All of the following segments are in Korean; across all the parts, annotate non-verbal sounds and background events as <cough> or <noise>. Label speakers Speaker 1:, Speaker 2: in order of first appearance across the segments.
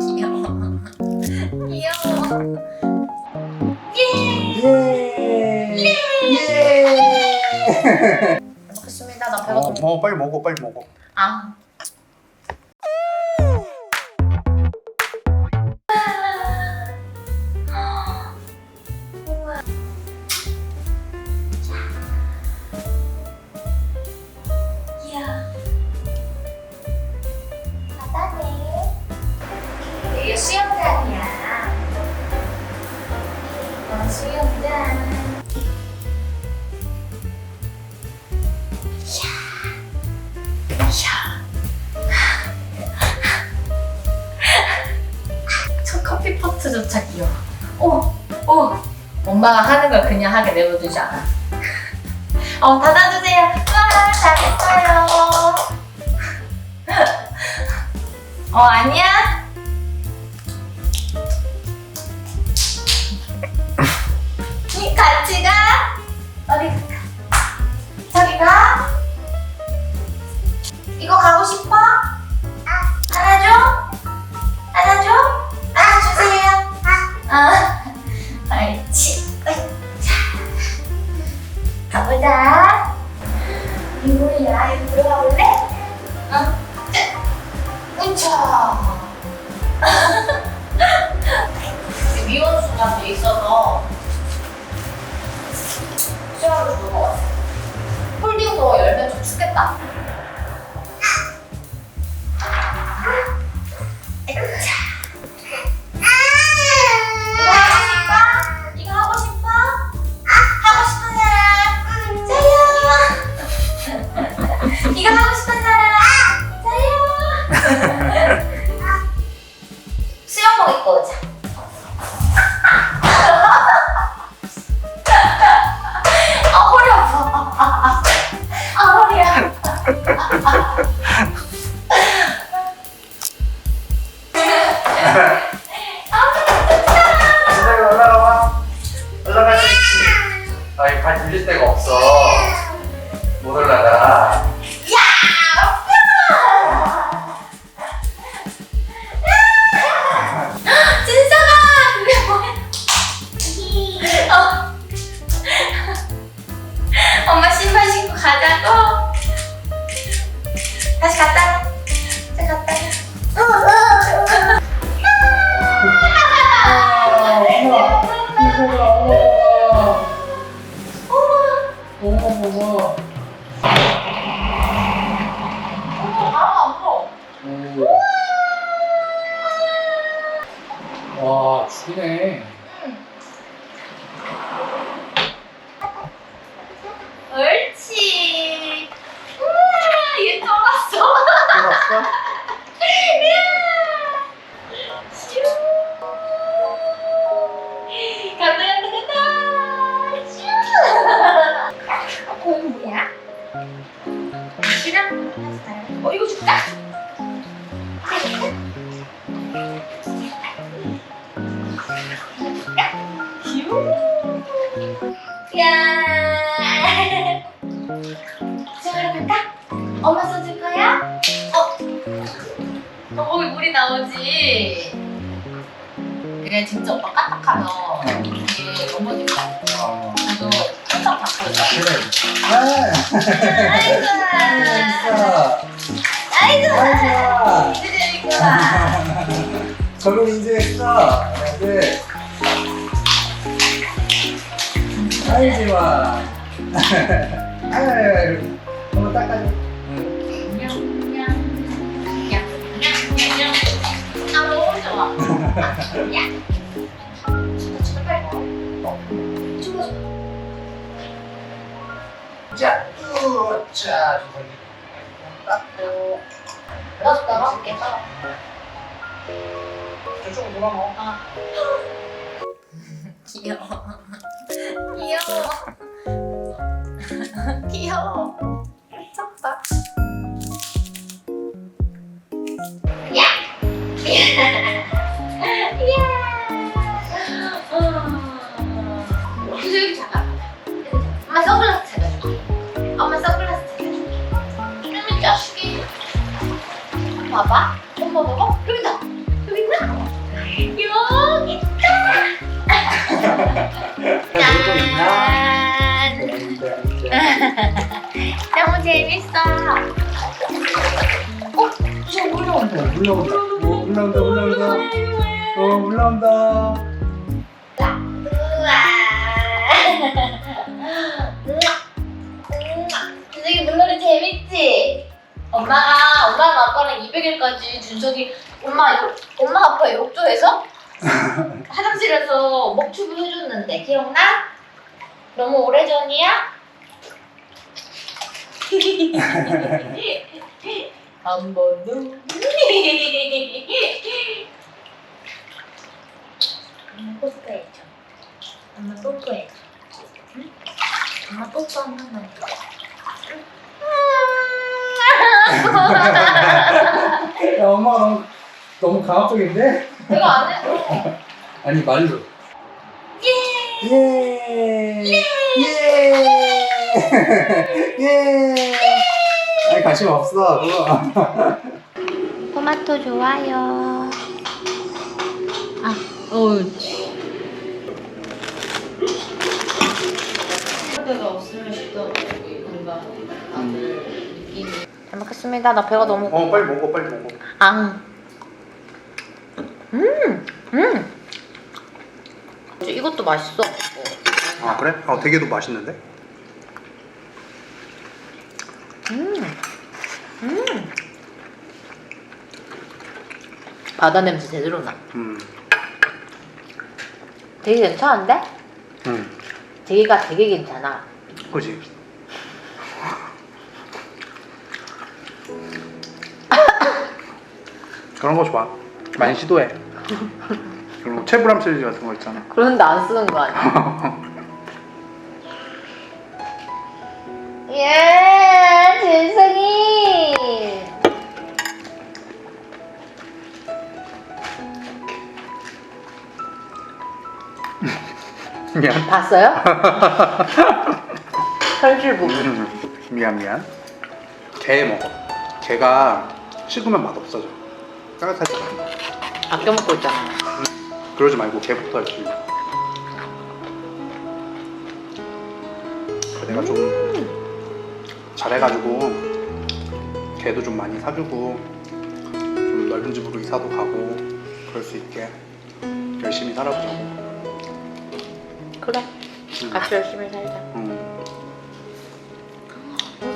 Speaker 1: 귀여워. 귀여워. 예.
Speaker 2: 예. 예. <laughs>
Speaker 1: 먹겠습니다. 나
Speaker 2: 어,
Speaker 1: 배고파.
Speaker 2: 어, 빨리 먹어, 빨리 먹어.
Speaker 1: 아. <laughs> 저 커피 포트조차 귀여워. 오, 오. 엄마가 하는 걸 그냥 하게 내버두지 않아. <laughs> 어, 닫아주세요. 와, 잘했어요. <laughs> 어, 아니야? 춥겠다. 아,
Speaker 2: 이발 와, 죽이네.
Speaker 1: 옳지. 우와, 얘 쫄았어.
Speaker 2: 들었어?
Speaker 1: 슈. 간다 간다 간다. 슈. 어, 이거 뭐야? 싫어? 어, 이거 줄까? 수영하러 갈까? 엄마 써줄 거야? 어? 어, 거기 물이 나오지. 그래 진짜 오빠 까딱하면 이게 거야.
Speaker 2: 어.
Speaker 1: 그래도 항상 받고 있어.
Speaker 2: 그래. 아,
Speaker 1: 아이고.
Speaker 2: 진짜.
Speaker 1: 아이고. 이제 재밌구나.
Speaker 2: 인증했어. 네. 아이지 마. 아유, 닦아줘. 응.
Speaker 1: 아 너무 좋아. 야. 진짜 빨리 먹어.
Speaker 2: 자, 우, 자. 닦고.
Speaker 1: 귀여워. 귀여워. 귀여워. 여기 있다. <laughs> 있나? 짠. 너무 재밌어. 어, 저 올라온다.
Speaker 2: 올라온다. 오, 올라온다, 올라온다. 어, 올라온다.
Speaker 1: 200일까지 준석이 엄마 욕- 엄마 아빠 욕조에서 <laughs> 화장실에서 먹튜브 해줬는데 기억나? 너무 오래전이야? <laughs> 한 번도 엄마 뽀뽀 해줘 엄마 뽀뽀 해줘 응? 엄마 뽀뽀 한 번만 해줘
Speaker 2: 야, 엄마 너무, 너무 강압적인데?
Speaker 1: 이거 안 해줘 <laughs>
Speaker 2: 아니, 말로.
Speaker 1: 예!
Speaker 2: 예! 예! 예! <laughs> 아니, 관심 없어, 그거. <laughs>
Speaker 1: 토마토 좋아요. 아, 옳지. 데가 없으면 쉽더라고 뭔가 다들 느낌이. 잘 먹겠습니다. 나 배가 너무
Speaker 2: 어, 빨리 먹어, 빨리 먹어.
Speaker 1: 아. 음, 음. 이것도 맛있어.
Speaker 2: 아, 그래? 어, 되게도 맛있는데?
Speaker 1: 음, 음. 바다 냄새 제대로 나.
Speaker 2: 음.
Speaker 1: 되게 괜찮은데?
Speaker 2: 음.
Speaker 1: 되게가 되게 괜찮아.
Speaker 2: 그지? 그런 거 좋아. 많이 시도해. 그리고 <laughs> 체브람 시리즈 같은 거 있잖아.
Speaker 1: 그런데 안 쓰는 거 아니야? <laughs> 예, 진성이.
Speaker 2: 미안.
Speaker 1: 봤어요? <laughs> 현실 부분.
Speaker 2: 음, 미안 미안. 게 먹어. 게가 식으면 맛 없어져. 따뜻하지 마.
Speaker 1: 아껴 먹고 있잖아.
Speaker 2: 그러지 말고 게부터 할지. 내가 좀 잘해가지고 게도 좀 많이 사주고 좀 넓은 집으로 이사도 가고 그럴 수 있게 열심히 살아보자고.
Speaker 1: 그래. 같이 열심히 살자.
Speaker 2: 음.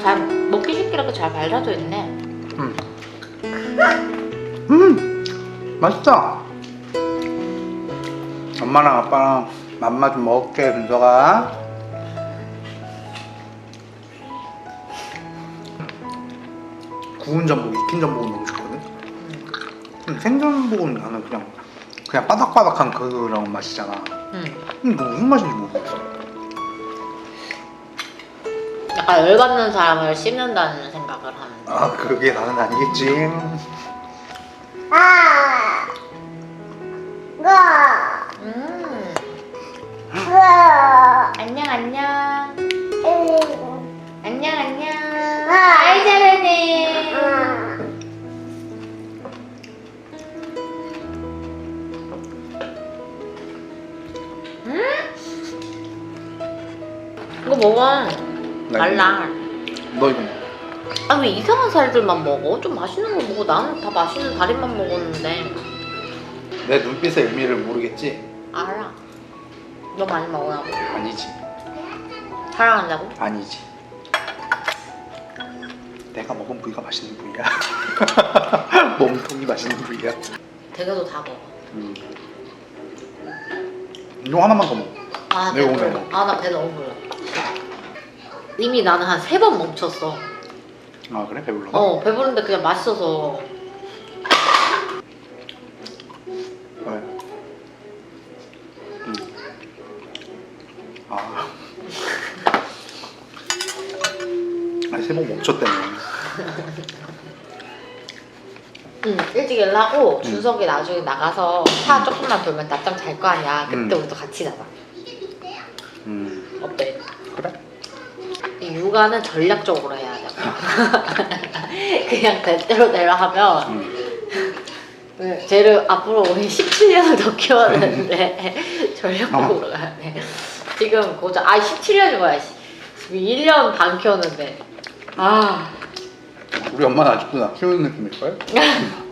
Speaker 1: 잘 먹기 쉽게 잘 발라져 있네.
Speaker 2: 음. 음, 맛있다. 엄마랑 아빠랑 맘마 좀 먹을게, 준서가. 구운 전복, 익힌 전복은 너무 좋거든. 음, 생전복은 나는 그냥 그냥 바삭바삭한 그런 맛이잖아.
Speaker 1: 응.
Speaker 2: 음, 뭐 무슨 맛인지 모르겠어.
Speaker 1: 약간 열받는 사람을 씹는다는 생각을 하는데.
Speaker 2: 아, 그게 나는 아니겠지.
Speaker 3: 아, 가,
Speaker 1: 음.
Speaker 3: 가,
Speaker 1: 안녕 안녕.
Speaker 3: 음,
Speaker 1: 안녕 안녕.
Speaker 3: 아.
Speaker 1: 아이 잘하네.
Speaker 3: 아.
Speaker 1: 이거 먹어. 말라.
Speaker 2: 너 이거
Speaker 1: 아왜 이상한 살들만 먹어? 좀 맛있는 거 먹어. 나는 다 맛있는 다리만 먹었는데.
Speaker 2: 내 눈빛의 의미를 모르겠지?
Speaker 1: 알아. 너 많이 먹으나 봐.
Speaker 2: 아니지.
Speaker 1: 사랑한다고?
Speaker 2: 아니지. 내가 먹은 부위가 맛있는 부위야. <laughs> 몸통이 맛있는 부위야.
Speaker 1: 대게도 다 먹어.
Speaker 2: 음. 이거 하나만 더 먹어.
Speaker 1: 아,
Speaker 2: 내가
Speaker 1: 배불러.
Speaker 2: 오늘
Speaker 1: 아, 나 배 너무 불러. 이미 나는 한 세 번 멈췄어.
Speaker 2: 아 그래 배불러?
Speaker 1: 어, 배부른데 그냥 맛있어서.
Speaker 2: 저 때문에.
Speaker 1: 응, 일찍 일하고 준석이 나중에 나가서 차 조금만 돌면 낮잠 잘 거 아니야. 그때
Speaker 2: 음.
Speaker 1: 우리 또 같이 자자.
Speaker 2: 음.
Speaker 1: 어때?
Speaker 2: 그래?
Speaker 1: 이 육아는 전략적으로 해야 돼. <laughs> 그냥 대대로 대로 하면
Speaker 2: 음.
Speaker 1: 네, 쟤를 앞으로 17년을 더 키워야 되는데 <laughs> 전략적으로 어. 가야 돼. 지금 고작 아 17년이 뭐야? 1년 반 키웠는데 아.
Speaker 2: 우리 엄마는 아직도 나 키우는 느낌일걸? <laughs>